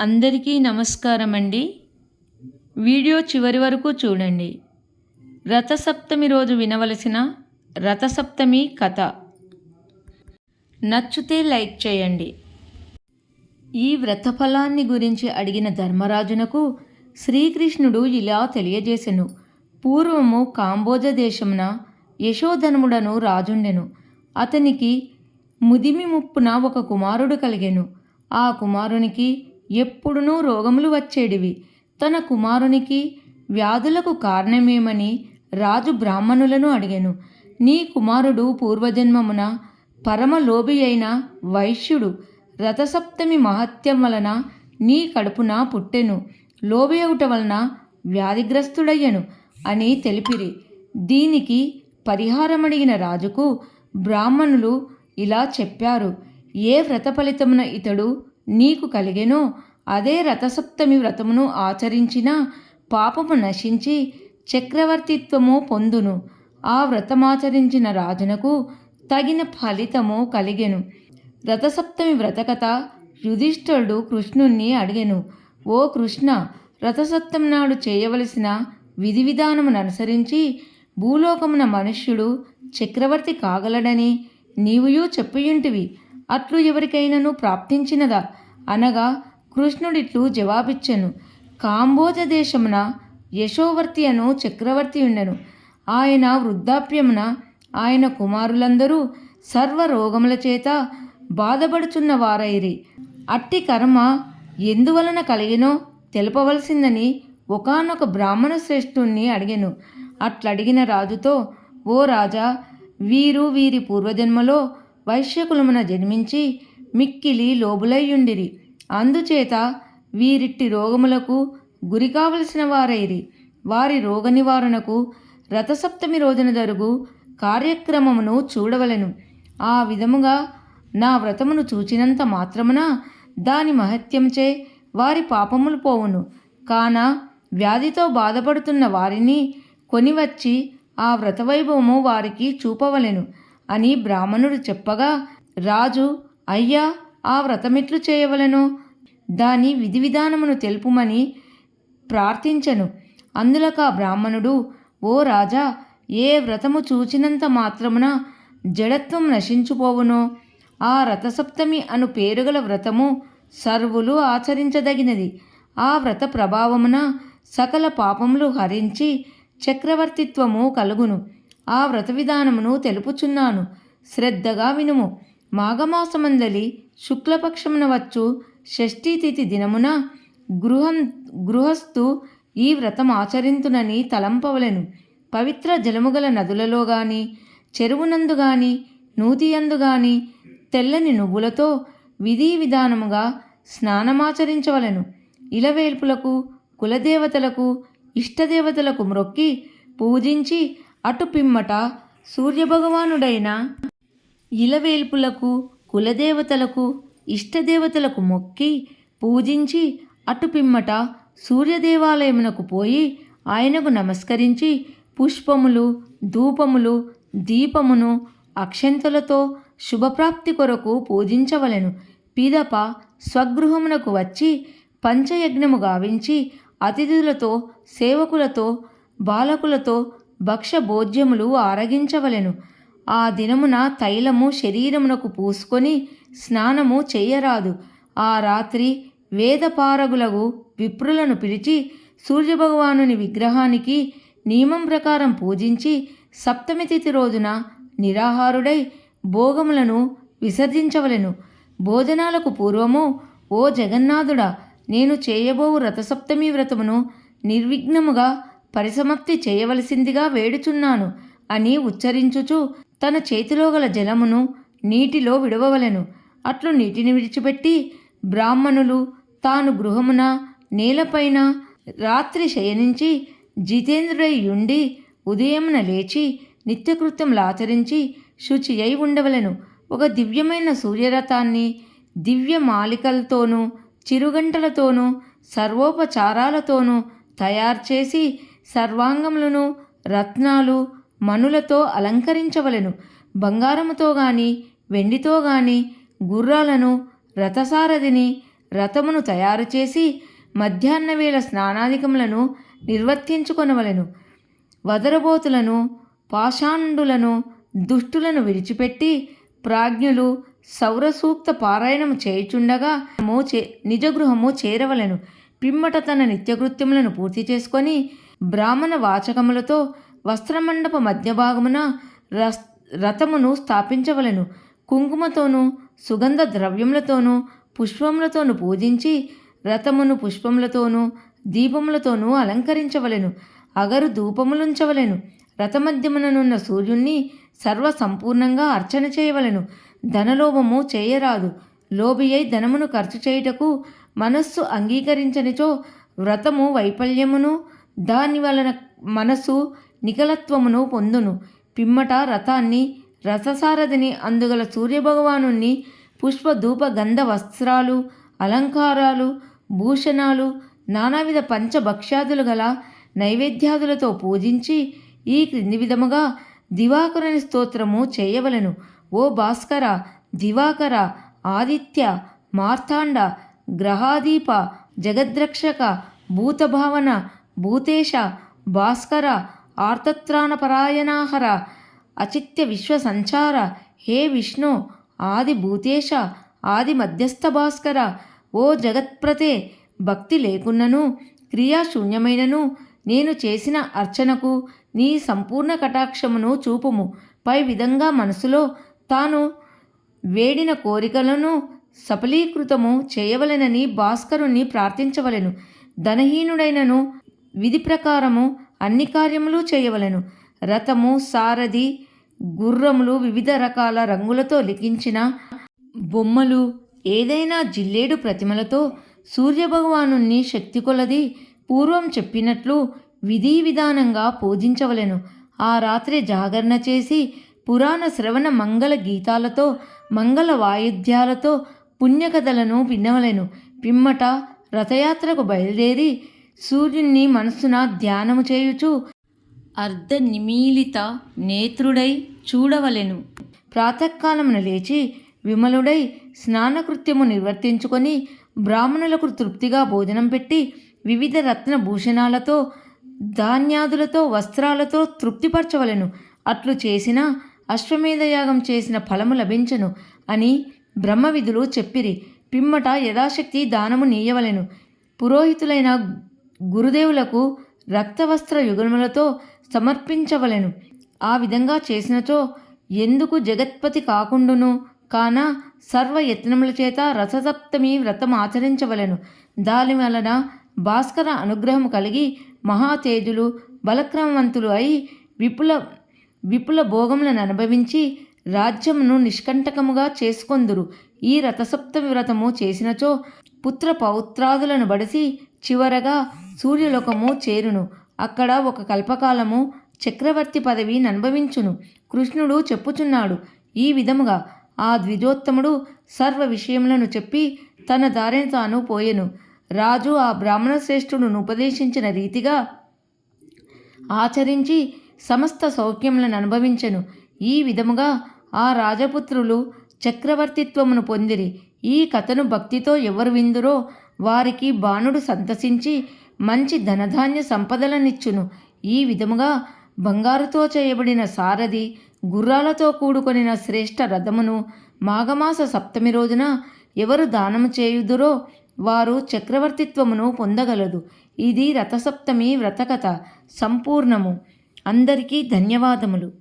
అందరికీ నమస్కారం అండి వీడియో చివరి వరకు చూడండి. రథసప్తమి రోజు వినవలసిన రథసప్తమి కథ. నచ్చితే లైక్ చేయండి. ఈ వ్రతఫలాన్ని గురించి అడిగిన ధర్మరాజునకు శ్రీకృష్ణుడు ఇలా తెలియజేసెను. పూర్వము కాంబోజ దేశమున యశోధనుడను రాజుండెను. అతనికి ముదిమి ముప్పున ఒక కుమారుడు కలిగెను. ఆ కుమారునికి ఎప్పుడునూ రోగములు వచ్చేడివి. తన కుమారునికి వ్యాధులకు కారణమేమని రాజు బ్రాహ్మణులను అడిగాను. నీ కుమారుడు పూర్వజన్మమున పరమలోభి అయిన వైశ్యుడు రథసప్తమి మహత్యం వలన నీ కడుపున పుట్టెను. లోబి అవుట వలన వ్యాధిగ్రస్తుడయ్యను అని తెలిపిరి. దీనికి పరిహారమడిగిన రాజుకు బ్రాహ్మణులు ఇలా చెప్పారు. ఏ వ్రత ఫలితమున ఇతడు నీకు కలిగెనో. అదే రథసప్తమి వ్రతమును ఆచరించిన పాపము నశించి చక్రవర్తిత్వము పొందును. ఆ వ్రతమాచరించిన రాజునకు తగిన ఫలితము కలిగెను. రథసప్తమి వ్రతకథ యుధిష్ఠుడు కృష్ణుణ్ణి అడిగెను. ఓ కృష్ణ రథసప్తమి నాడు చేయవలసిన విధి విధానమును అనుసరించి భూలోకమున మనుష్యుడు చక్రవర్తి కాగలడని నీవుయూ చెప్పియుంటివి. అట్లు ఎవరికైనాను ప్రాప్తించినదా? అనగా కృష్ణుడిట్లు జవాబిచ్చెను. కాంబోజ దేశమున యశోవర్తి అను చక్రవర్తి ఉండెను. ఆయన వృద్ధాప్యమున ఆయన కుమారులందరూ సర్వ రోగముల చేత బాధపడుచున్న వారైరి. అట్టి కర్మ ఎందువలన కలిగినో తెలపవలసిందని ఒకనొక బ్రాహ్మణ శ్రేష్ఠుణ్ణి అడిగెను. అట్లడిగిన రాజుతో ఓ రాజా వీరు వీరి పూర్వజన్మలో వైశ్యకులమున జన్మించి మిక్కిలి లోబులయ్యుండిరి. అందుచేత వీరిట్టి రోగములకు గురి కావలసిన వారైరి. వారి రోగ నివారణకు రథసప్తమి రోజున జరుగు కార్యక్రమమును చూడవలెను. ఆ విధముగా నా వ్రతమును చూచినంత మాత్రమున దాని మహత్యంచే వారి పాపములు పోవును. కాన వ్యాధితో బాధపడుతున్న వారిని కొనివచ్చి ఆ వ్రతవైభవము వారికి చూపవలెను. అని బ్రాహ్మణుడు చెప్పగా రాజు అయ్యా ఆ వ్రతమెట్లు చేయవలెనో. దాని విధి విధానమును తెలుపుమని ప్రార్థించను. అందులక బ్రాహ్మణుడు ఓ రాజా ఏ వ్రతము చూచినంత మాత్రమున జడత్వం నశించుపోవునో. ఆ రథసప్తమి అను పేరుగల వ్రతము సర్వులు ఆచరించదగినది. ఆ వ్రత ప్రభావమున సకల పాపములు హరించి చక్రవర్తిత్వము కలుగును. ఆ వ్రత విధానమును తెలుపుచున్నాను. శ్రద్ధగా వినుము. మాఘమాసమందలి శుక్లపక్షమున వచ్చు షష్ఠీతిథి దినమున గృహం గృహస్థు ఈ వ్రతం ఆచరింతునని తలంపవలెను. పవిత్ర జలముగల నదులలో గాని చెరువునందు గాని నూతియందు గాని తెల్లని నువ్వులతో విధి విధానముగా స్నానమాచరించవలెను. ఇలవేల్పులకు కులదేవతలకు ఇష్టదేవతలకు మ్రొక్కి పూజించి అటు పిమ్మట సూర్యభగవానుడైన ఇలవేల్పులకు కులదేవతలకు ఇష్టదేవతలకు మొక్కి పూజించి అటు పిమ్మట సూర్యదేవాలయమునకు పోయి ఆయనకు నమస్కరించి పుష్పములు ధూపములు దీపమును అక్షంతలతో శుభప్రాప్తి కొరకు పూజించవలెను. పిదప స్వగృహమునకు వచ్చి పంచయజ్ఞము గావించి అతిథులతో సేవకులతో బాలకులతో భక్ష భోజ్యములు ఆరగించవలెను. ఆ దినమున తైలము శరీరమునకు పూసుకొని స్నానము చెయ్యరాదు ఆ రాత్రి వేదపారగులగు విప్రులను పిలిచి సూర్యభగవానుని విగ్రహానికి నియమం ప్రకారం పూజించి సప్తమి తిథి రోజున నిరాహారుడై భోగములను విసర్జించవలెను. భోజనాలకు పూర్వము ఓ జగన్నాథుడా నేను చేయబోవు రథసప్తమి వ్రతమును నిర్విఘ్నముగా పరిసమాప్తి చేయవలసిందిగా వేడుచున్నాను అని ఉచ్చరించుచు తన చేతిలో గల జలమును నీటిలో విడవవలెను. అట్లు నీటిని విడిచిపెట్టి బ్రాహ్మణులు తాను గృహమున నేలపైన రాత్రి శయనించి జితేంద్రుడై ఉండి ఉదయమున లేచి నిత్యకృత్యములాచరించి శుచి అయి ఉండవలెను. ఒక దివ్యమైన సూర్యరథాన్ని దివ్య మాలికలతోనూ చిరుగంటలతోనూ సర్వోపచారాలతోనూ తయారు చేసి సర్వాంగములను రత్నాలు మణులతో అలంకరించవలెను. బంగారముతో గాని వెండితో గాని గుర్రాలను రథసారథిని రథమును తయారు చేసి మధ్యాహ్న వేళ స్నానాధికములను నిర్వర్తించుకొనవలెను. వదరబోతులను పాషాండులను దుష్టులను విడిచిపెట్టి ప్రాజ్ఞులు సౌరసూక్త పారాయణము చేయుచుండగా మో చే నిజగృహము చేరవలెను. పిమ్మట తన నిత్యకృత్యములను పూర్తి చేసుకొని బ్రాహ్మణ వాచకములతో వస్త్రమండప మధ్య భాగమున రస్ రథమును స్థాపించవలెను. కుంకుమతోనూ సుగంధ ద్రవ్యములతోనూ పుష్పములతోనూ పూజించి రథమును పుష్పములతోనూ దీపములతోనూ అలంకరించవలెను. అగరు ధూపములుంచవలెను. రథమధ్యముననున్న సూర్యుణ్ణి సర్వసంపూర్ణంగా అర్చన చేయవలెను. ధనలోభము చేయరాదు. లోభి అయి ధనమును ఖర్చు చేయుటకు మనస్సు అంగీకరించనిచో వ్రతము వైఫల్యమును దాని వలన మనసు నికలత్వమును పొందును. పిమ్మట రథాన్ని రథసారథిని అందుగల సూర్యభగవాను పుష్పధూప గంధ వస్త్రాలు అలంకారాలు భూషణాలు నానావిధ పంచభక్ష్యాదులు గల నైవేద్యాదులతో పూజించి ఈ క్రింది విధముగా దివాకరుని స్తోత్రము చేయవలెను. ఓ భాస్కర దివాకర ఆదిత్య మార్తాండ గ్రహాదీప జగద్రక్షక భూతభావన భూతేశ భాస్కర ఆర్తత్రాణపరాయణాహర అచిత్య విశ్వసంచార హే విష్ణు ఆది భూతేశ ఆది మధ్యస్థ భాస్కర ఓ జగత్ప్రతే భక్తి లేకున్నను క్రియాశూన్యమైనను నేను చేసిన అర్చనకు నీ సంపూర్ణ కటాక్షమును చూపుము. పై విధంగా మనసులో తాను వేడిన కోరికలను సఫలీకృతము చేయవలెనని భాస్కరుణ్ణి ప్రార్థించవలెను. ధనహీనుడైనను విధి ప్రకారము అన్ని కార్యములు చేయవలెను. రథము సారథి గుర్రములు వివిధ రకాల రంగులతో లిఖించిన బొమ్మలు ఏదైనా జిల్లేడు ప్రతిమలతో సూర్యభగవాను శక్తి కొలది పూర్వం చెప్పినట్లు విధి విధానంగా పూజించవలెను. ఆ రాత్రి జాగరణ చేసి పురాణ శ్రవణ మంగళ గీతాలతో మంగళ వాయిద్యాలతో పుణ్యకథలను వినవలెను పిమ్మట రథయాత్రకు బయలుదేరి సూర్యుణ్ణి మనస్సున ధ్యానము చేయుచు అర్ధ నిమీలిత నేత్రుడై చూడవలెను. ప్రాతకాలమున లేచి విమలుడై స్నానకృత్యము నిర్వర్తించుకొని బ్రాహ్మణులకు తృప్తిగా భోజనం పెట్టి వివిధ రత్న భూషణాలతో ధాన్యాదులతో వస్త్రాలతో తృప్తిపరచవలెను. అట్లు చేసిన అశ్వమేధయాగం చేసిన ఫలము లభించను అని బ్రహ్మవిధులు చెప్పిరి. పిమ్మట యథాశక్తి దానము నీయవలెను. పురోహితులైన గురుదేవులకు రక్తవస్త్ర యుగములతో సమర్పించవలెను. ఆ విధంగా చేసినచో ఎందుకు జగత్పతి కాకుండును? కాన సర్వ యత్నముల చేత రథసప్తమి వ్రతం ఆచరించవలెను. దాని వలన భాస్కర అనుగ్రహం కలిగి మహాతేజులు బలక్రమవంతులు అయి విపుల విపుల భోగములను అనుభవించి రాజ్యమును నిష్కంటకముగా చేసుకొందురు. ఈ రథసప్తమి వ్రతము చేసినచో పుత్ర పౌత్రాదులను బడిసి చివరగా సూర్యలోకము చేరును. అక్కడ ఒక కల్పకాలము చక్రవర్తి పదవిని అనుభవించును కృష్ణుడు చెప్పుచున్నాడు ఈ విధముగా ఆ ద్విజోత్తముడు సర్వ విషయములను చెప్పి తన దారిని తాను పోయెను. రాజు ఆ బ్రాహ్మణ శ్రేష్ఠుడును ఉపదేశించిన రీతిగా ఆచరించి సమస్త సౌఖ్యములను అనుభవించెను. ఈ విధముగా ఆ రాజపుత్రులు చక్రవర్తిత్వమును పొందిరి. ఈ కథను భక్తితో ఎవరు విందురో వారికి బాణుడు సంతసించి మంచి ధనధాన్య సంపదలనిచ్చును. ఈ విధముగా బంగారుతో చేయబడిన సారథి గుర్రాలతో కూడుకొనిన శ్రేష్ఠ రథమును మాఘమాస సప్తమి రోజున ఎవరు దానము చేయుదురో వారు చక్రవర్తిత్వమును పొందగలదు. ఇది రథసప్తమి వ్రతకథ. సంపూర్ణము. అందరికీ ధన్యవాదములు.